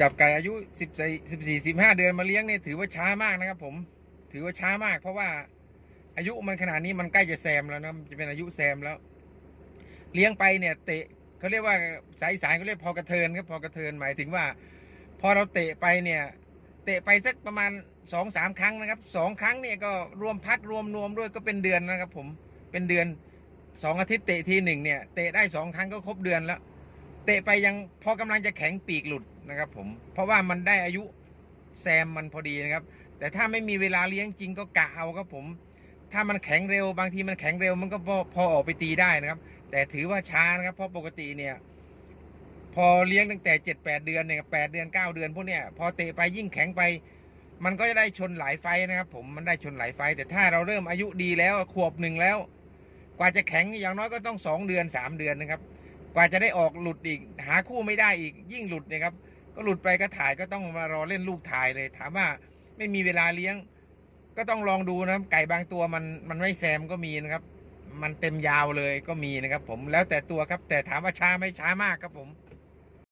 จับไก่อายุสิบสี่สิบสี่สิบห้าเดือนมาเลี้ยงเนี่ยถือว่าช้ามากนะครับ ผม ถือว่าช้ามาก เพราะว่าอายุมันขนาดนี้มันใกล้จะแซมแล้วนะจะเป็นอายุแซมแล้ว เลี้ยงไปเนี่ย เตะเขาเรียกว่าสายสายเขาเรียกพอกระเทินครับพอกระเทินหมายถึงว่า พอเราเตะไปเนี่ย เตะไปสักประมาณสองสามครั้งนะครับสองครั้งเนี่ยก็รวมพักรวมรวมด้วยก็เป็นเดือนนะครับ ผมเป็นเดือนสองอาทิตย์เตะทีหนึ่งเนี่ยเตะได้สองครั้งก็ครบเดือนแล้ว เตะไปยังพอกำลังจะแข็งปีกหลุดนะครับ ผมเพราะว่ามันได้อายุแซมมันพอดีนะครับ แต่ถ้าไม่มีเวลาเลี้ยงจริงก็กะเอาครับผม ถ้ามันแข็งเร็วบางทีมันแข็งเร็วมันก็พอพอออกไปตีได้นะครับ แต่ถือว่าช้านะครับ เพราะปกติเนี่ย พอเลี้ยงตั้งแต่เจ็ดแปดเดือนเนี่ยแปดเดือนเก้าเดือนพวกเนี้ยพอเตะไปยิ่งแข็งไป มันก็จะได้ชนหลายไฟนะครับ ผมมันได้ชนหลายไฟ แต่ถ้าเราเริ่มอายุดีแล้วขวบหนึ่งแล้ว กว่าจะแข็งอย่างน้อยก็ต้องสองเดือนสามเดือนนะครับ กว่าจะได้ออกหลุดอีก หาคู่ไม่ได้อีกยิ่งหลุดเนะครับ ก็หลุดไปก็ถ่ายก็ต้องมารอเล่นลูกถ่ายเลย ถามว่าไม่มีเวลาเลี้ยง ก็ต้องลองดูนะครับ ไก่บางตัวมันมันไม่แซมก็มีนะครับ มันเต็มยาวเลยก็มีนะครับ ผมแล้วแต่ตัวครับ แต่ถามว่าช้าไหมช้ามากครับผม